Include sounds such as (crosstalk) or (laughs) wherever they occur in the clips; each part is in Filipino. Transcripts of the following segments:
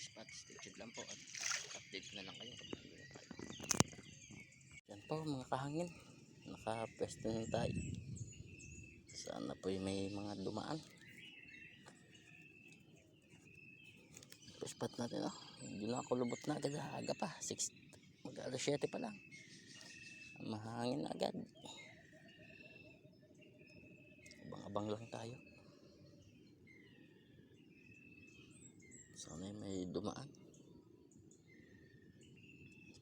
spot. Stay lang po at update na lang kayo pag nandun na tayo. Yan po mga kahangin. Nakapwesto na tayo. Sana po may mga dumaan. Spot natin oh. Hindi na ako lubot na agad. Aga pa. 6, mag alas 7 pa lang. Mahangin agad. Abang-abang lang tayo. Sana may dumaan.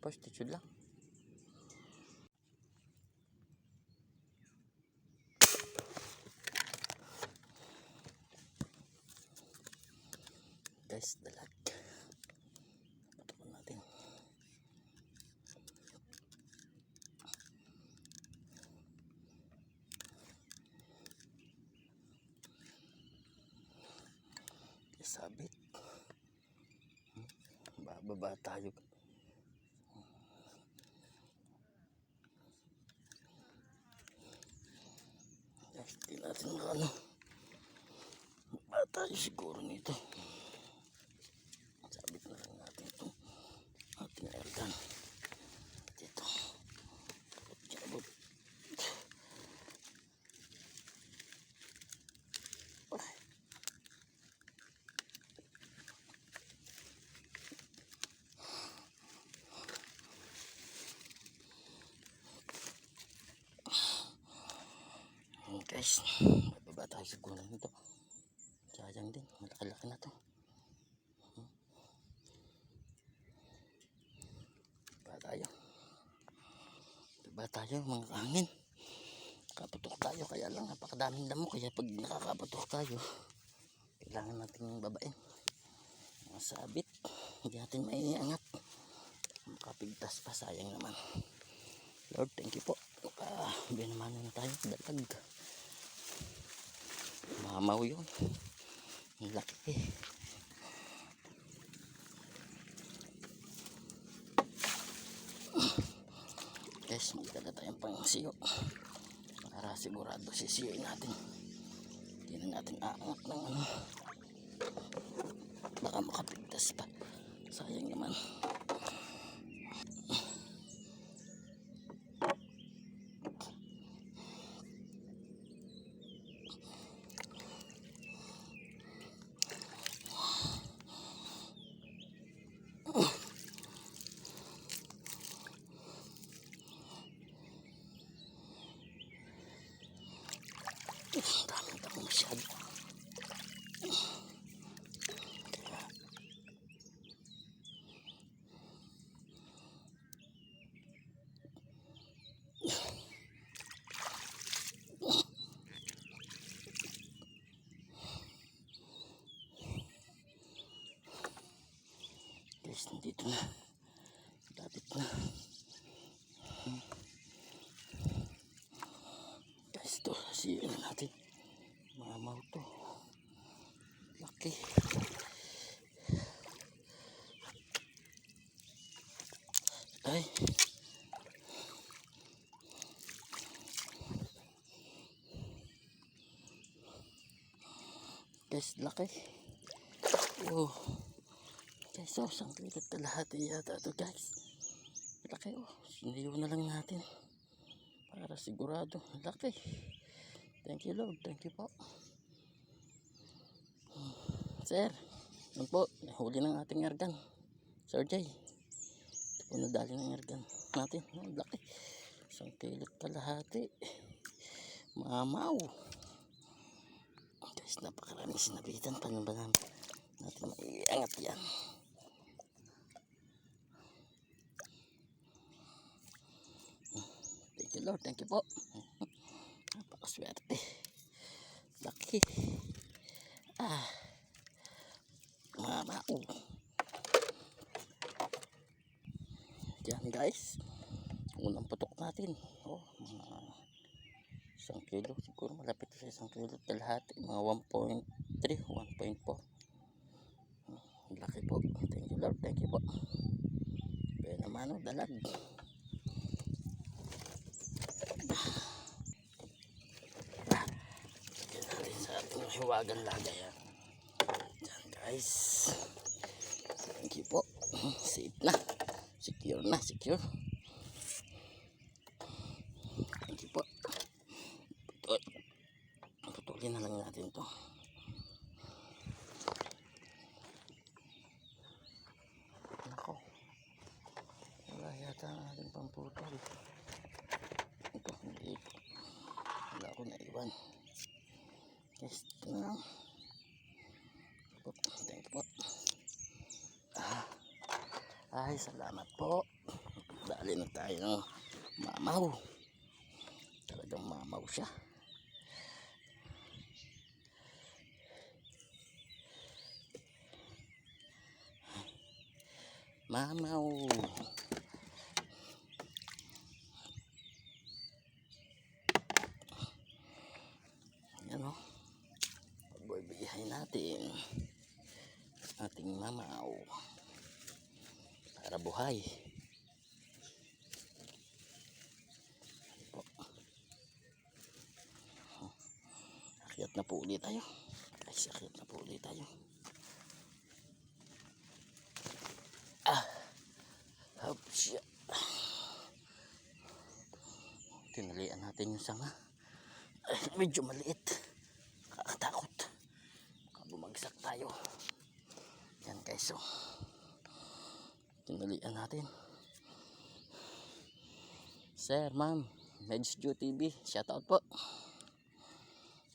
Prostitute lang. Guys, dalag. Patukan natin. Sabit. Bababa tayo. Guys, di natin makano. Ba tayo siguro nito. Sabit na lang natin itong ating airgun. Dito. Abot. Ay. Ayan guys, bababa tayo sa gulay nito. Sayang din, malaki-laki na to. Baba tayo. Baba tayo mga kahangin. Nakaputok tayo kaya lang napakadaming damo kaya pag nakakaputok tayo kailangan natin babain. Mga sabit, hindi natin maiangat. Makapigtas pa, sayang naman. Lord, thank you po. Ah, binamanan na tayo. Dalag. Mamaw yun. Laki. Guys, magdala tayong pang siyo. Para sigurado sisiyoin natin. Hindi na natin aangat ng ano. Baka makapigtas pa. Sayang naman. Daming damo masyado. Guys, nandito na. Lapit na. Guys, ito. Siyan na natin. Mamaw to. Laki. Ay. Guys, laki. Oh. Guys, oh, isang kilot kalahati yata to guys. Laki oh. Siniyo na lang natin. Para sigurado. Laki. Thank you Lord. Thank you po. Sir. Yan po. Huli ng ating airgun. Sir Jay. Ito po nadali ng airgun natin. Oh, laki. Isang kilot kalahati. Mamaw. Guys, napakarami sinabitan pa banam. Natin maiangat yan. Thank you Lord, thank you po. Napakaswerte. Laki. Ah. Mamao. Yan guys. Unang putok natin. oh, mga isang kilo. Siguro malapit sa isang kilo. Kalahati. Mga 1.3, 1.4. Ang Laki po. Thank you Lord. Thank you po. Kaya naman oh, dalag. Lagyan natin sa ating hiwagang lagayan. Yan guys. Thank you po. Safe na. Secure na. Secure. Thank you po. Putol. Putulin na lang natin to. Nako. Wala yata ang ating pamputol. Ito, hindi po. Wala ko naiwan. Yes, ito na lang. Po, Thank you po. Ah. Ay, salamat po. Dali na tayo mamaw. Talagang mamaw siya. Mamaw. Yan o. Pagbibiyahin natin. Ating mamaw. Para buhay. Po. Akyat na po ulit tayo. Guys, akyat na po ulit tayo. Ah. Hop siya. Tinalian natin yung sanga. Ay, medyo maliit. Kakatakot. Baka bumagsak tayo. Yan guys, oh. Tinalian natin. Sir, ma'am, Medjo TV, shoutout po.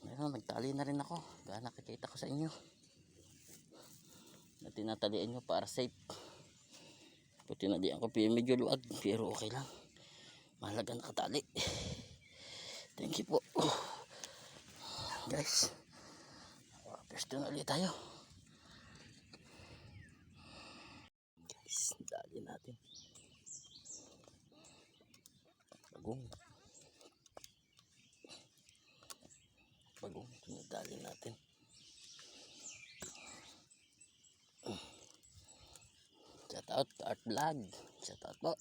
Ayun, nagtali na rin ako. Kaya nakikita ko sa inyo. Na tinatalian nyo para safe. Kung tinalian ko, medyo luwag. Pero okay lang. Mahalaga nakatali. Thank you po. Guys. Pwesto na ulit tayo. Dali natin. Bagong. Bagong, tinadali natin. Shout out Art Vlog. Shout out po.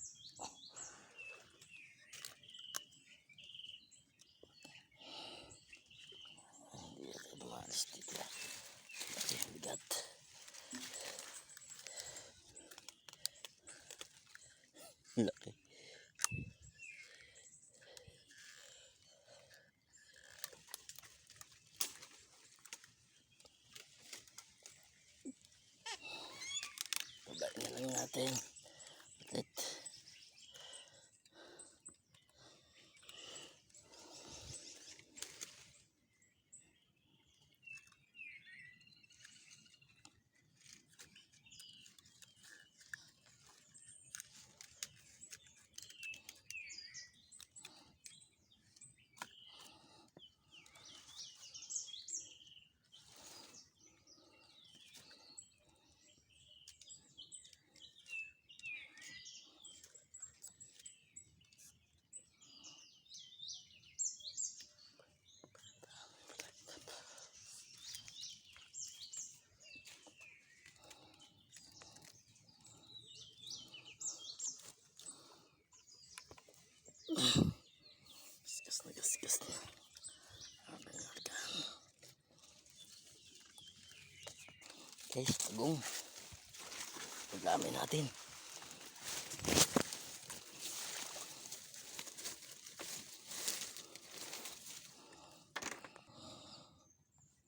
Natin. Guys, tagong. Pagdami natin.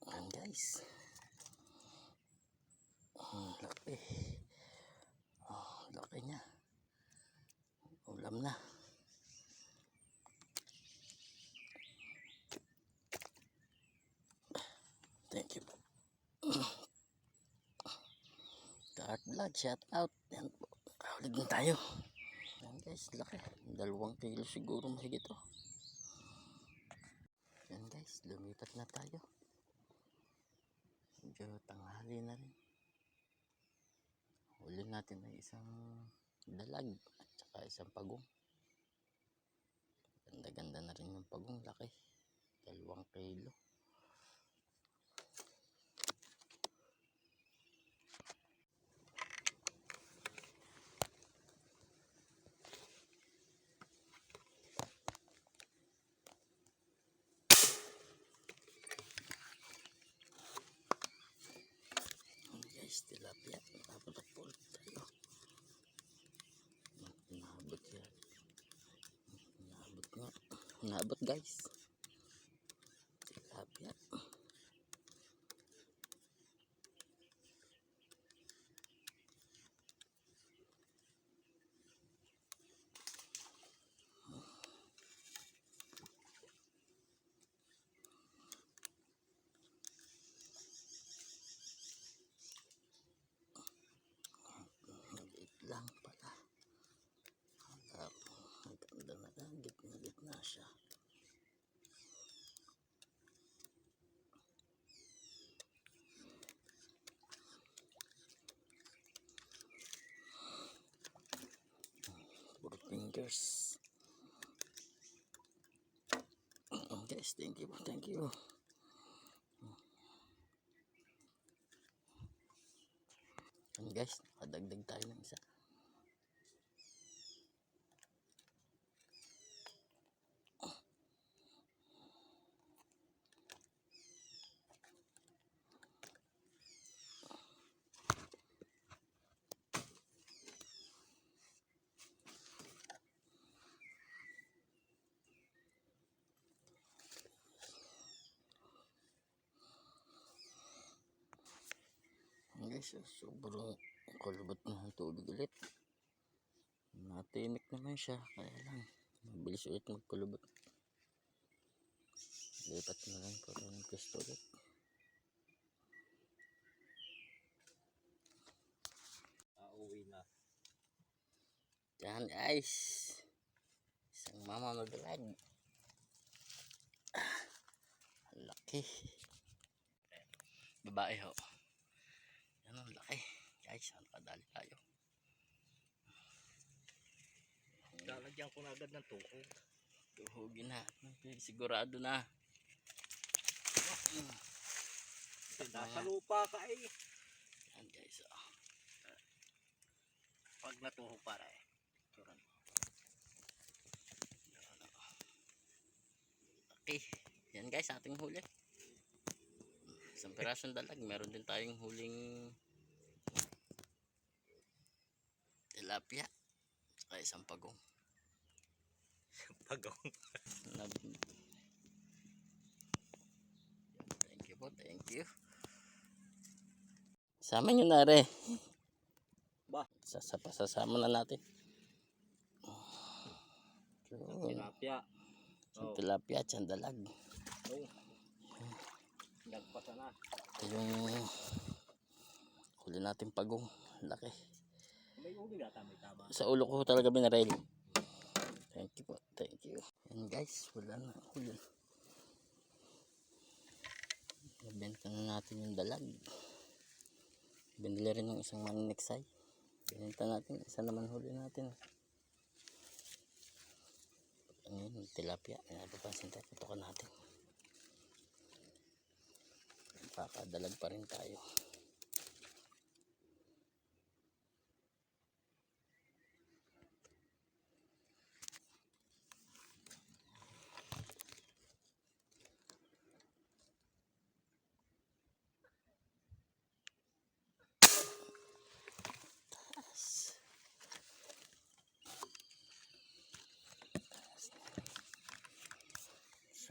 Ayan guys. Ang laki. Oh, laki niya. Ulam na. Thank you po. Card blood, shout out. Yan na tayo. Yan guys, laki. Dalawang kilo siguro mahigit to. Yan guys, lumipat na tayo. Medyo tanghali na rin. Huli natin ay isang dalag at saka isang pagong. Ganda-ganda na rin yung pagong laki. Dalawang kilo. Ayan guys, tilapia. Napatak po ulit tayo. Naabot yan. Naabot nga. Naabot guys. Tilapia. Maliit lang pala. Akala ko, Maganda na lang. Gitna-gitna siya. Puro fingers. Oh, guys, thank you. Thank you. Yan guys, nakadagdag tayo ng isa. Guys, so, sobrang kulubot na ang tubig ulit. Natinik naman siya, kaya lang, mabilis ulit magkulubot. Lipat na lang po ng pwesto ulit. Uuwi na. Yan guys. Isang mama maglag. Ah, laki. Babae ho. Guys, nakadali tayo. Lalagyan ko na agad ng tuhog. Tuhugin na. Sigurado na. Nasa lupa ka eh. Yan guys. Oh. Pag natuhog para eh. Turan oh. Okay. Yan guys, ating huli. Isang pirasong dalag. Meron din tayong huling tilapia. Saka isang pagong. (laughs) Pagong. Thank you po, thank you. Sama nyo na re. Ba? Sasapa, sasama na natin. Yun. Tilapia. Oh. tilapia at. Oh. Nagpasa na. Yung huli natin pagong. Laki. Sa ulo ko talaga binarel. Thank you po, thank you. Yan guys, wala na huli. Nabenta na natin yung dalag. Binili rin ng isang maniniksay. Binenta natin, isa naman huli natin. Ano yun, tilapia. Napapansin tayo, putokan natin. Pakadalag pa rin tayo.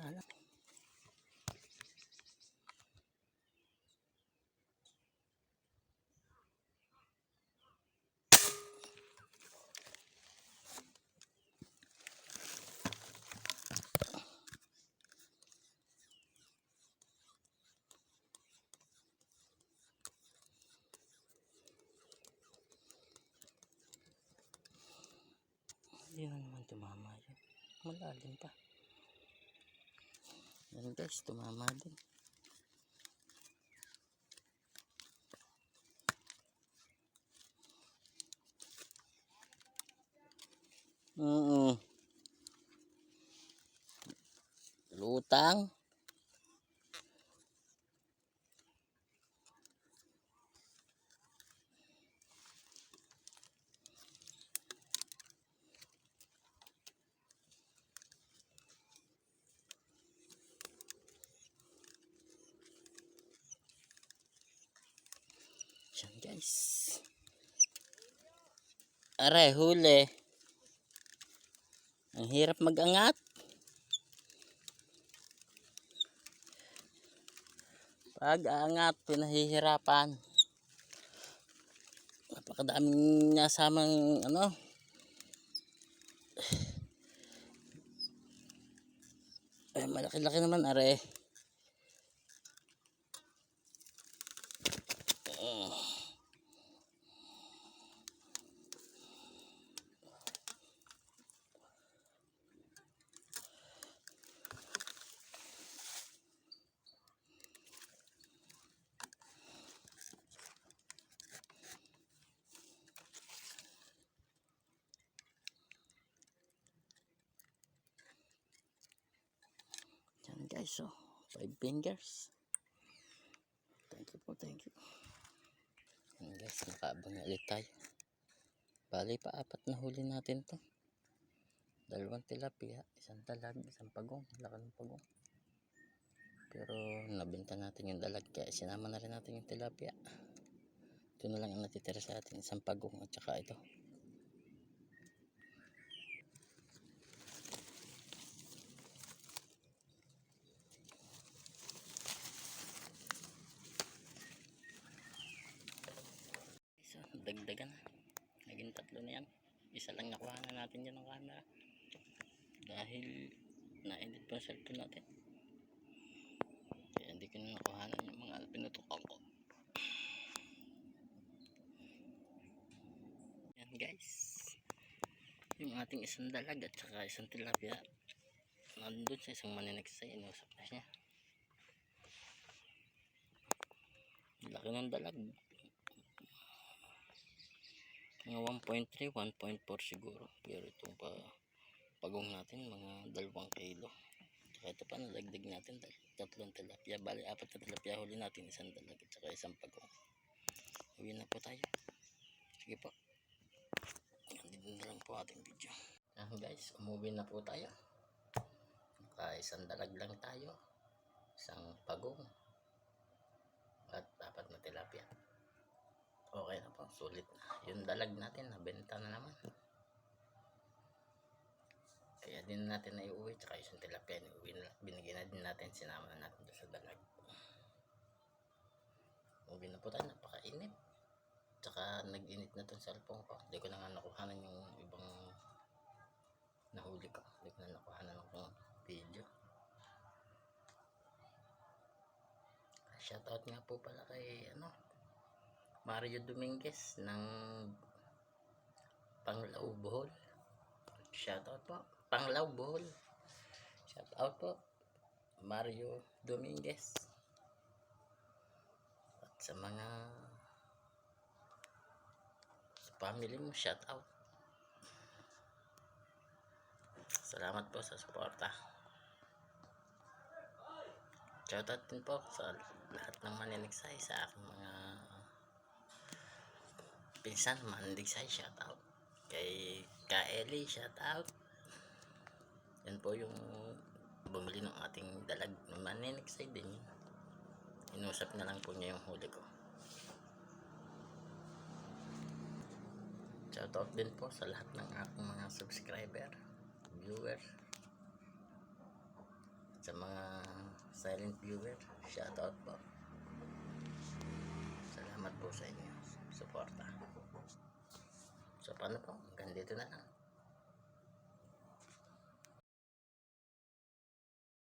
Sana. Hindi na naman tumama yun. Malalim pa. Yan guys, tumama din. Oo. lutang. Yan guys. Aray, huli. Ang hirap mag-angat. Pag aangat, pinahihirapan. Napakadaming nasamang ano. Ay, malaki-laki naman, are. Yan guys, oh. Five fingers. Thank you po, thank you. Yan guys, nakaabang ulit tayo. Bali pa, apat na huli natin to. Dalawang tilapia, isang talag, isang pagong. Laki ng pagong. Pero nabenta natin yung dalag kaya sinama na rin natin yung tilapia. Ito na lang ang natitira sa atin, isang pagong at saka ito. So, dagdagan na. Naging tatlo na yan. Isa lang nakuha na natin yan ng camera. Dahil na-edit pa cellphone natin. Kaya hindi ko na nakuha yung mga pinutukan ko. Yan guys. Yung ating isang dalag at saka isang tilapia. Nandun sa isang maninagsay. Inusap na siya. Laki ng dalag. Mga 1.3, 1.4 siguro. Pero itong pa, pagong natin, mga dalawang kilo. Saka ito pa, nalagdag natin, tatlong tilapia. Bali, apat na tilapia huli natin, isang dalag at saka isang pagong. Uwi na po tayo. Sige po. Dito na lang po ating video. Ah, guys, umuwi na po tayo. Naka isang dalag lang tayo. Isang pagong. At apat na tilapia okay na po, sulit na. Yung dalag natin, nabenta na naman. Kaya din natin na iuwi, tsaka yung tilapia, binigyan na din natin, sinama na natin sa dalag. Uwi na po tayo, napakainit. Tsaka nag-init na itong cellphone ko. Hindi ko na nga nakuhanan yung ibang nahuli ko. Hindi ko na nakuhanan ng video. Shoutout nga po pala kay ano, Mario Dominguez ng Panglao Bohol. Shoutout po. Panglao Bohol. Shoutout po. Mario Dominguez. At sa mga sa family mo, shoutout. Salamat po sa suporta. Shoutout din po sa lahat ng maninigsay sa aking mga pinsan mandig sa shout out kay Kaeli shout out yan po yung bumili ng ating dalag. Maninig sa din yun. Inusap na lang po niya yung huli ko. Shout out din po sa lahat ng aking mga subscriber viewer. Sa mga silent viewer shout out po. Salamat po sa inyo suporta paano po? Hanggang dito na lang